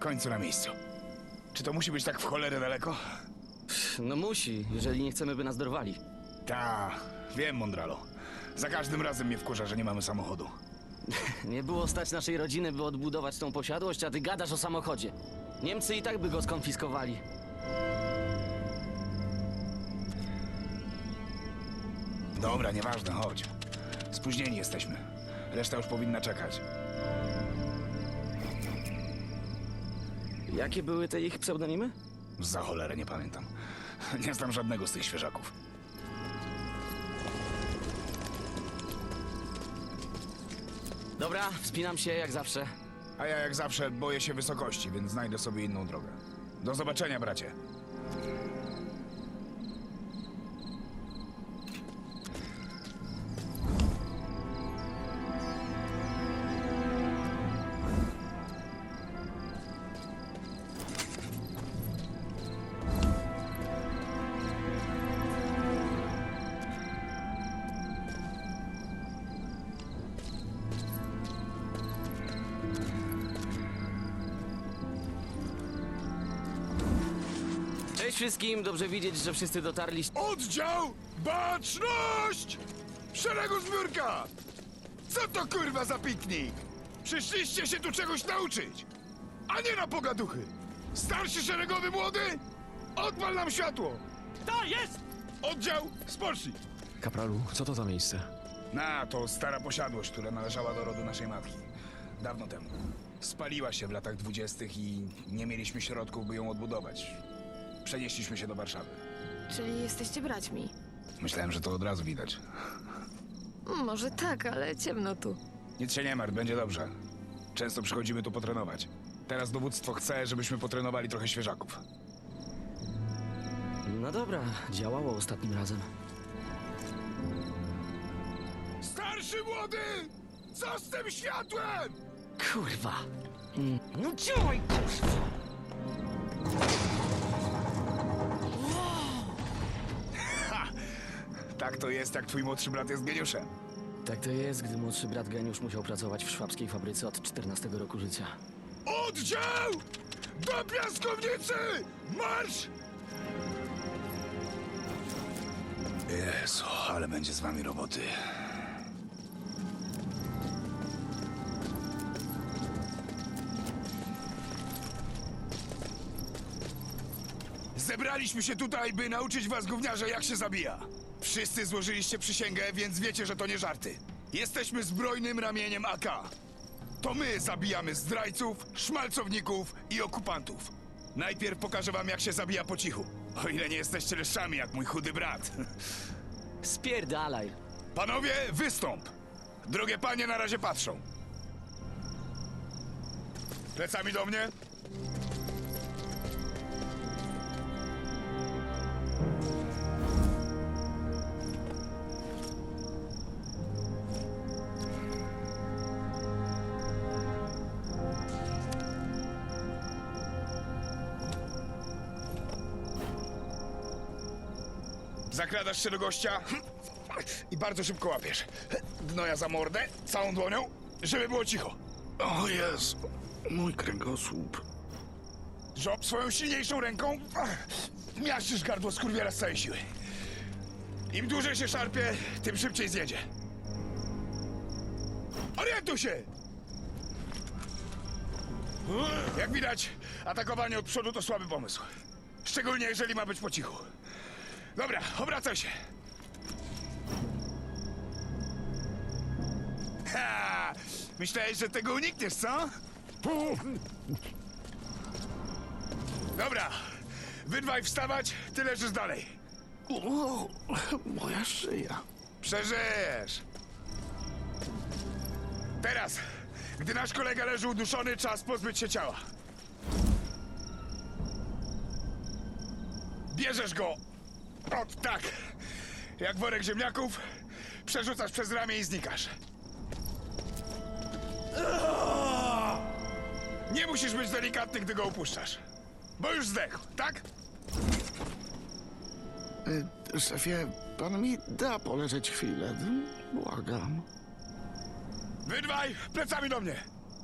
końcu na miejscu. Czy to musi być tak w cholerę daleko? No musi, jeżeli nie chcemy, by nas dorwali. Ta, wiem, Mondralo. Za każdym razem mnie wkurza, że nie mamy samochodu. Nie było stać naszej rodziny, by odbudować tą posiadłość, a ty gadasz o samochodzie. Niemcy i tak by go skonfiskowali. Dobra, nieważne, chodź. Spóźnieni jesteśmy. Reszta już powinna czekać. Jakie były te ich pseudonimy? Za cholerę nie pamiętam. Nie znam żadnego z tych świeżaków. Dobra, wspinam się jak zawsze. A ja jak zawsze boję się wysokości, więc znajdę sobie inną drogę. Do zobaczenia, bracie. Wszystkim, dobrze widzieć, że wszyscy dotarliście. Oddział! Baczność! W szeregu zbiórka! Co to kurwa za piknik? Przyszliście się tu czegoś nauczyć, a nie na pogaduchy. Starszy szeregowy młody? Odpal nam światło! To jest! Oddział, spocznij! Kapralu, co to za miejsce? Na, to stara posiadłość, która należała do rodu naszej matki. Dawno temu. Spaliła się w latach dwudziestych i nie mieliśmy środków, by ją odbudować. Przenieśliśmy się do Warszawy. Czyli jesteście braćmi? Myślałem, że to od razu widać. Może tak, ale ciemno tu. Nic się nie martw, będzie dobrze. Często przychodzimy tu potrenować. Teraz dowództwo chce, żebyśmy potrenowali trochę świeżaków. No dobra, działało ostatnim razem. Starszy młody! Co z tym światłem? Kurwa. Mm, No działaj, kurwa! Tak to jest, jak twój młodszy brat jest geniuszem. Tak to jest, gdy młodszy brat geniusz musiał pracować w szwabskiej fabryce od 14 roku życia. Oddział! Do piaskownicy! Marsz! Jezu, ale będzie z wami roboty. Zebraliśmy się tutaj, by nauczyć was, gówniarze, jak się zabija. Wszyscy złożyliście przysięgę, więc wiecie, że to nie żarty. Jesteśmy zbrojnym ramieniem AK. To my zabijamy zdrajców, szmalcowników i okupantów. Najpierw pokażę wam, jak się zabija po cichu. O ile nie jesteście leszczami, jak mój chudy brat. Spierdalaj! Panowie, wystąp! Drugie panie na razie patrzą. Plecami do mnie. Zakradasz się do gościa i bardzo szybko łapiesz. Gnoja za mordę, całą dłonią, żeby było cicho. O Jezu, mój kręgosłup. Żob swoją silniejszą ręką miażdżysz gardło skurwiela z całej siły. Im dłużej się szarpie, tym szybciej zjedzie. Orientuj się! Jak widać, atakowanie od przodu to słaby pomysł. Szczególnie jeżeli ma być po cichu. Dobra, obracaj się. Ha! Myślałeś, że tego unikniesz, co? Dobra, wy dwaj wstawać, ty leżysz dalej. O, moja szyja. Przeżyjesz. Teraz, gdy nasz kolega leży uduszony, czas pozbyć się ciała. Bierzesz go. Ot tak. Jak worek ziemniaków, przerzucasz przez ramię i znikasz. Nie musisz być delikatny, gdy go upuszczasz. Bo już zdechł, tak? Y, Szefie, pan mi da poleżeć chwilę. Błagam. Wy dwaj, plecami do mnie.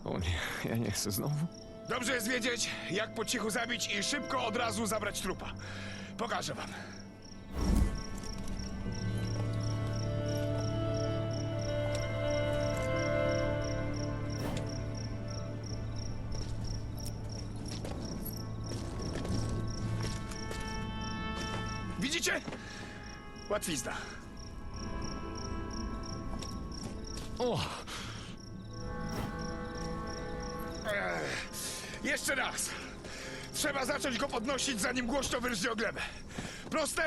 O nie, ja nie chcę znowu. Dobrze jest wiedzieć, jak po cichu zabić i szybko od razu zabrać trupa. Pokażę wam. Łatwizna. O! Ech, jeszcze raz. Trzeba zacząć go podnosić, zanim głośno wyrżnie o glebę. Proste?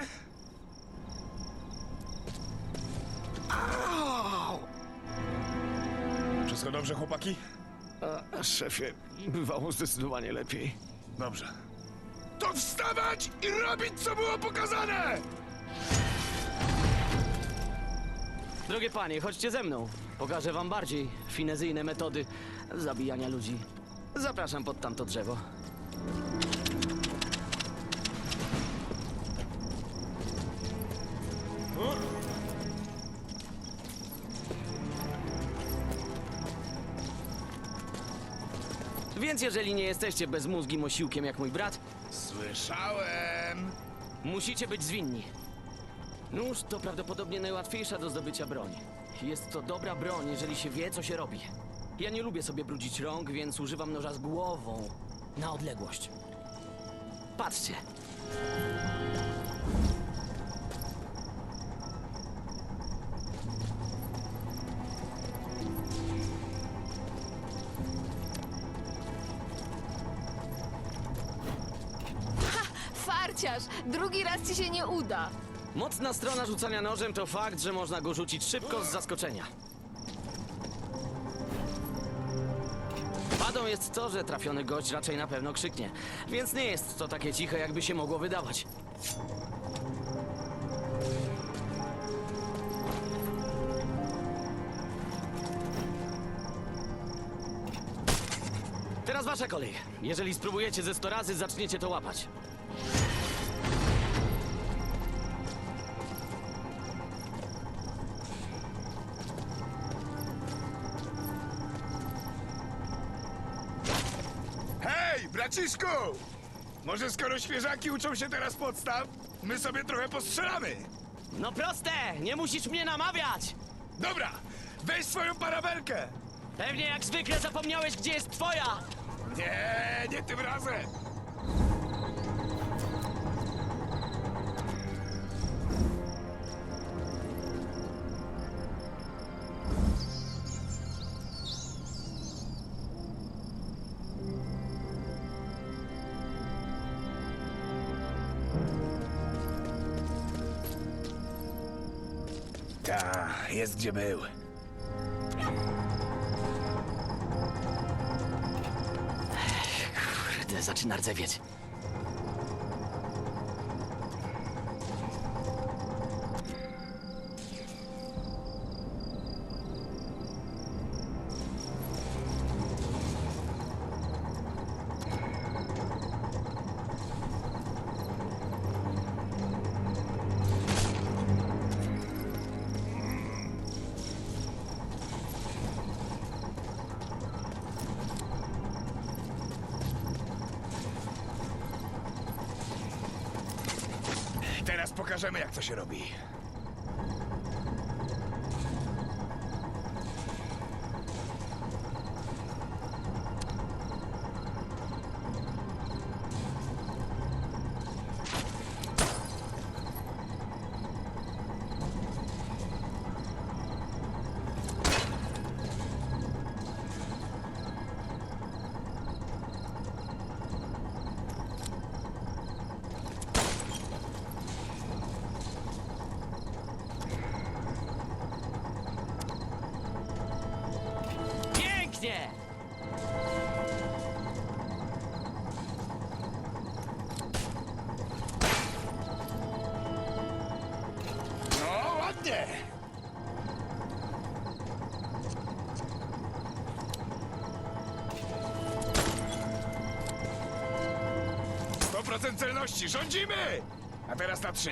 Wszystko dobrze, chłopaki? A, szefie, bywało zdecydowanie lepiej. Dobrze. To wstawać i robić, co było pokazane! Drogie panie, chodźcie ze mną. Pokażę wam bardziej finezyjne metody zabijania ludzi. Zapraszam pod tamto drzewo. Więc jeżeli nie jesteście bezmózgim osiłkiem jak mój brat, Słyszałem. Musicie być zwinni. Nóż to prawdopodobnie najłatwiejsza do zdobycia broń. Jest to dobra broń, jeżeli się wie, co się robi. Ja nie lubię sobie brudzić rąk, więc używam noża z głową na odległość. Patrzcie. Farciarz! Drugi raz ci się nie uda. Mocna strona rzucania nożem to fakt, że można go rzucić szybko z zaskoczenia. Wadą jest to, że trafiony gość raczej na pewno krzyknie, więc nie jest to takie ciche, jakby się mogło wydawać. Teraz wasza kolej. Jeżeli spróbujecie ze 100 razy, zaczniecie to łapać. Może skoro świeżaki uczą się teraz podstaw, my sobie trochę postrzelamy. No proste! Nie musisz mnie namawiać! Dobra, weź swoją parabelkę. Pewnie jak zwykle zapomniałeś, gdzie jest twoja! Nie, nie tym razem. Ta, jest gdzie był. Kurde, zaczyna rdzewieć. 100% celności! Rządzimy! A teraz na trzy.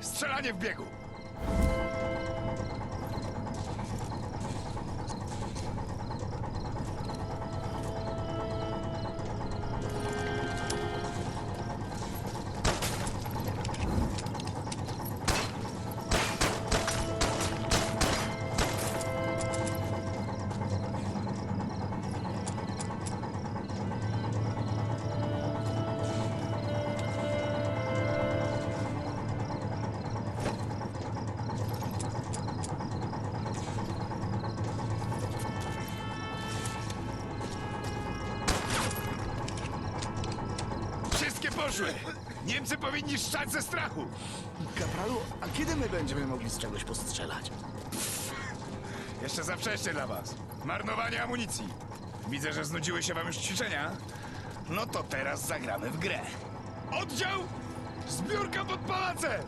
Strzelanie w biegu. Mogli z czegoś postrzelać? Jeszcze za wcześnie dla was. Marnowanie amunicji. Widzę, że znudziły się wam już ćwiczenia. No to teraz zagramy w grę. Oddział! Zbiórka pod pałacem!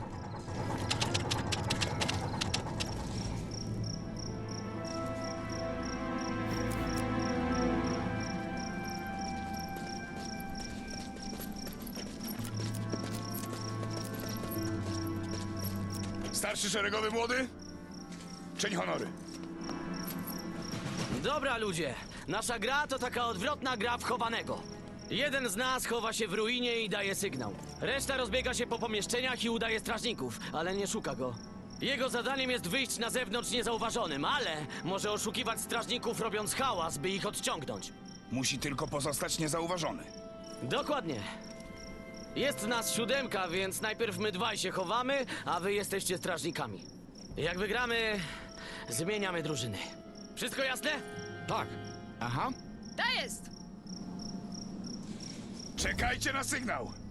Starszy szeregowy młody? Czyń honory. Dobra, ludzie. Nasza gra to taka odwrotna gra wchowanego. Jeden z nas chowa się w ruinie i daje sygnał. Reszta rozbiega się po pomieszczeniach i udaje strażników, ale nie szuka go. Jego zadaniem jest wyjść na zewnątrz niezauważonym, ale może oszukiwać strażników robiąc hałas, by ich odciągnąć. Musi tylko pozostać niezauważony. Dokładnie. Jest nas siódemka, więc najpierw my dwaj się chowamy, a wy jesteście strażnikami. Jak wygramy, zmieniamy drużyny. Wszystko jasne? Tak. Aha. To jest! Czekajcie na sygnał! Sygnał!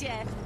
Widzę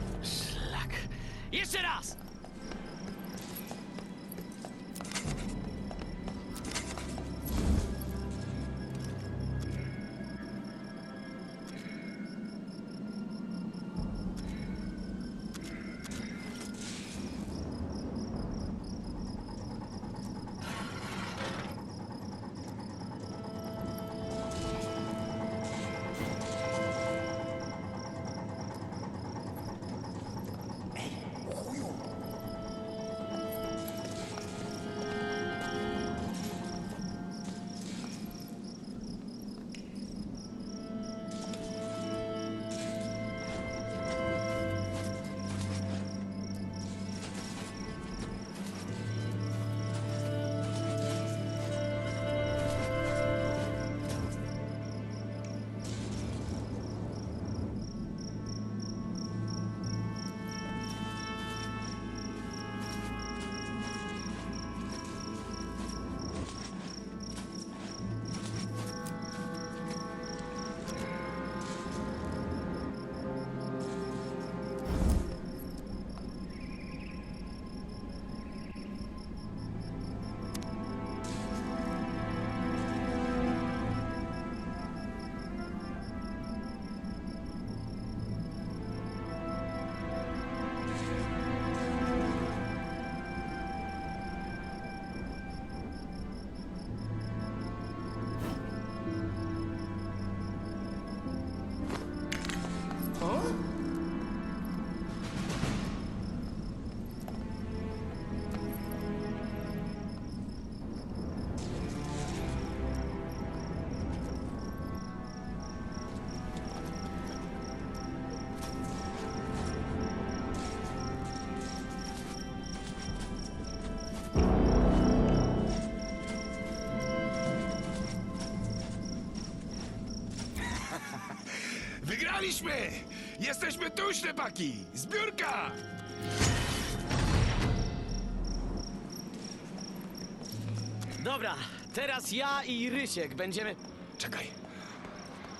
Jesteśmy tu, ślepaki! Zbiórka! Dobra, teraz ja i Rysiek będziemy... Czekaj.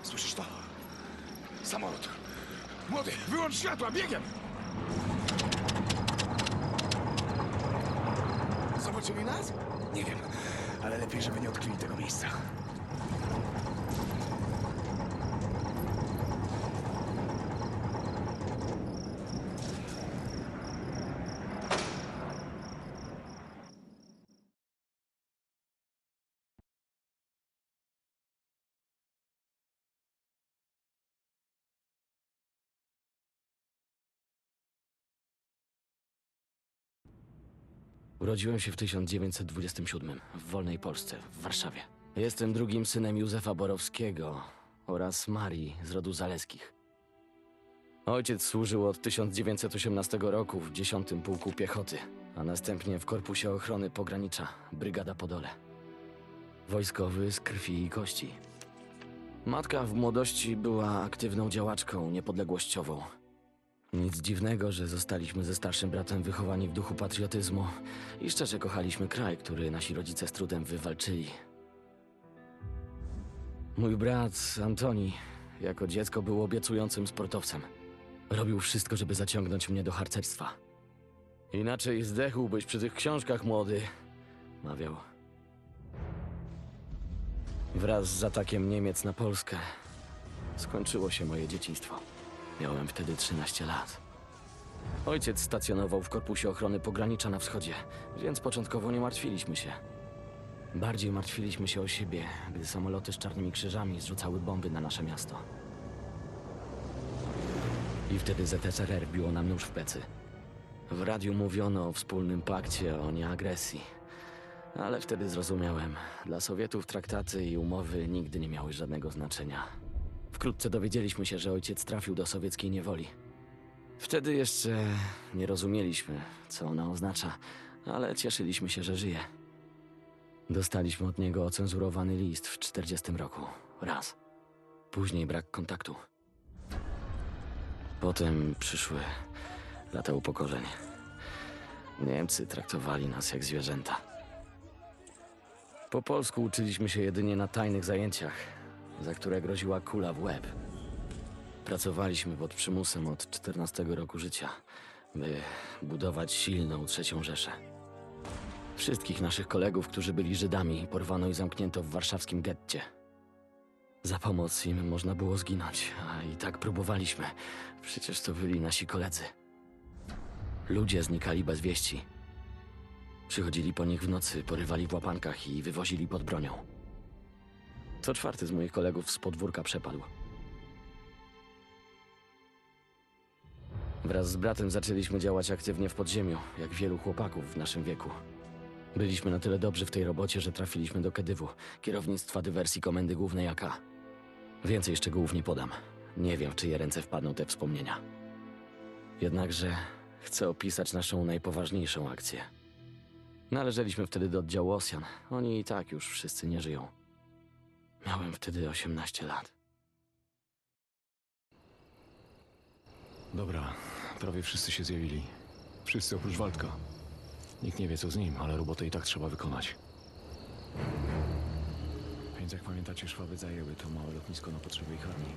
Słyszysz to? Samolot. Młody, wyłącz światła, biegiem! Zobaczyli nas? Nie wiem, ale lepiej, żeby nie odkryli tego miejsca. Urodziłem się w 1927 w wolnej Polsce, w Warszawie. Jestem drugim synem Józefa Borowskiego oraz Marii z rodu Zaleskich. Ojciec służył od 1918 roku w 10 Pułku Piechoty, a następnie w Korpusie Ochrony Pogranicza, Brygada Podole. Wojskowy z krwi i kości. Matka w młodości była aktywną działaczką niepodległościową. Nic dziwnego, że zostaliśmy ze starszym bratem wychowani w duchu patriotyzmu i szczerze kochaliśmy kraj, który nasi rodzice z trudem wywalczyli. Mój brat, Antoni, jako dziecko był obiecującym sportowcem. Robił wszystko, żeby zaciągnąć mnie do harcerstwa. Inaczej zdechłbyś przy tych książkach, młody, mawiał. Wraz z atakiem Niemiec na Polskę skończyło się moje dzieciństwo. Miałem wtedy 13 lat. Ojciec stacjonował w Korpusie Ochrony Pogranicza na wschodzie, więc początkowo nie martwiliśmy się. Bardziej martwiliśmy się o siebie, gdy samoloty z czarnymi krzyżami zrzucały bomby na nasze miasto. I wtedy ZSRR biło nam nóż w plecy. W radiu mówiono o wspólnym pakcie o nieagresji. Ale wtedy zrozumiałem, dla Sowietów traktaty i umowy nigdy nie miały żadnego znaczenia. Wkrótce dowiedzieliśmy się, że ojciec trafił do sowieckiej niewoli. Wtedy jeszcze nie rozumieliśmy, co ona oznacza, ale cieszyliśmy się, że żyje. Dostaliśmy od niego ocenzurowany list w 40 roku. Raz. Później brak kontaktu. Potem przyszły lata upokorzeń. Niemcy traktowali nas jak zwierzęta. Po polsku uczyliśmy się jedynie na tajnych zajęciach, za które groziła kula w łeb. Pracowaliśmy pod przymusem od 14 roku życia, by budować silną trzecią Rzeszę. Wszystkich naszych kolegów, którzy byli Żydami, porwano i zamknięto w warszawskim getcie. Za pomoc im można było zginąć, a i tak próbowaliśmy. Przecież to byli nasi koledzy. Ludzie znikali bez wieści. Przychodzili po nich w nocy, porywali w łapankach i wywozili pod bronią. Co czwarty z moich kolegów z podwórka przepadł. Wraz z bratem zaczęliśmy działać aktywnie w podziemiu, jak wielu chłopaków w naszym wieku. Byliśmy na tyle dobrzy w tej robocie, że trafiliśmy do Kedywu, kierownictwa dywersji Komendy Głównej AK. Więcej szczegółów nie podam. Nie wiem, w czyje ręce wpadną te wspomnienia. Jednakże chcę opisać naszą najpoważniejszą akcję. Należeliśmy wtedy do oddziału Osjan. Oni i tak już wszyscy nie żyją. Miałem wtedy 18 lat. Dobra, prawie wszyscy się zjawili. Wszyscy oprócz Waldka. Nikt nie wie co z nim, ale robotę i tak trzeba wykonać. Więc jak pamiętacie, Szwaby zajęły to małe lotnisko na potrzeby ich armii.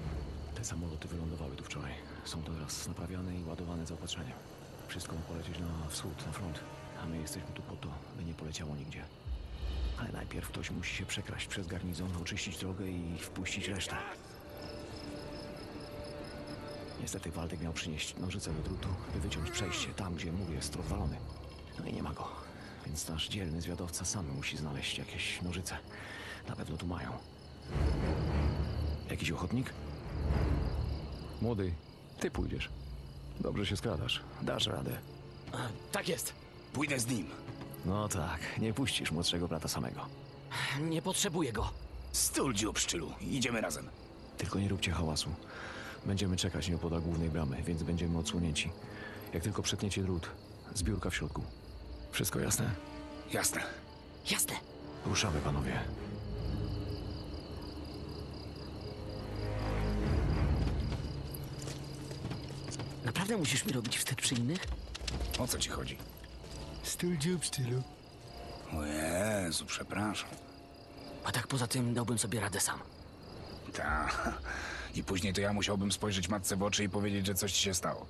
Te samoloty wylądowały tu wczoraj. Są teraz naprawiane i ładowane zaopatrzeniem. Wszystko ma polecieć na wschód, na front. A my jesteśmy tu po to, by nie poleciało nigdzie. Ale najpierw ktoś musi się przekraść przez garnizon, oczyścić drogę i wpuścić resztę. Niestety Waldek miał przynieść nożyce do drutu, by wyciąć przejście tam, gdzie mur jest rozwalony. No i nie ma go. Więc nasz dzielny zwiadowca sam musi znaleźć jakieś nożyce. Na pewno tu mają. Jakiś ochotnik? Młody, ty pójdziesz. Dobrze się skradasz. Dasz radę. A, tak jest. Pójdę z nim. No tak, nie puścisz młodszego brata samego. Nie potrzebuję go. Stul dziób, Idziemy razem. Tylko nie róbcie hałasu. Będziemy czekać nieopodal głównej bramy, więc będziemy odsłonięci. Jak tylko przetniecie drut, zbiórka w środku. Wszystko jasne? Jasne. Jasne. Ruszamy, panowie. Naprawdę musisz mi robić wstyd przy innych? O co ci chodzi? Styl dziób stylu. O Jezu, przepraszam. A tak poza tym dałbym sobie radę sam. Ta. I później to ja musiałbym spojrzeć matce w oczy i powiedzieć, że coś ci się stało.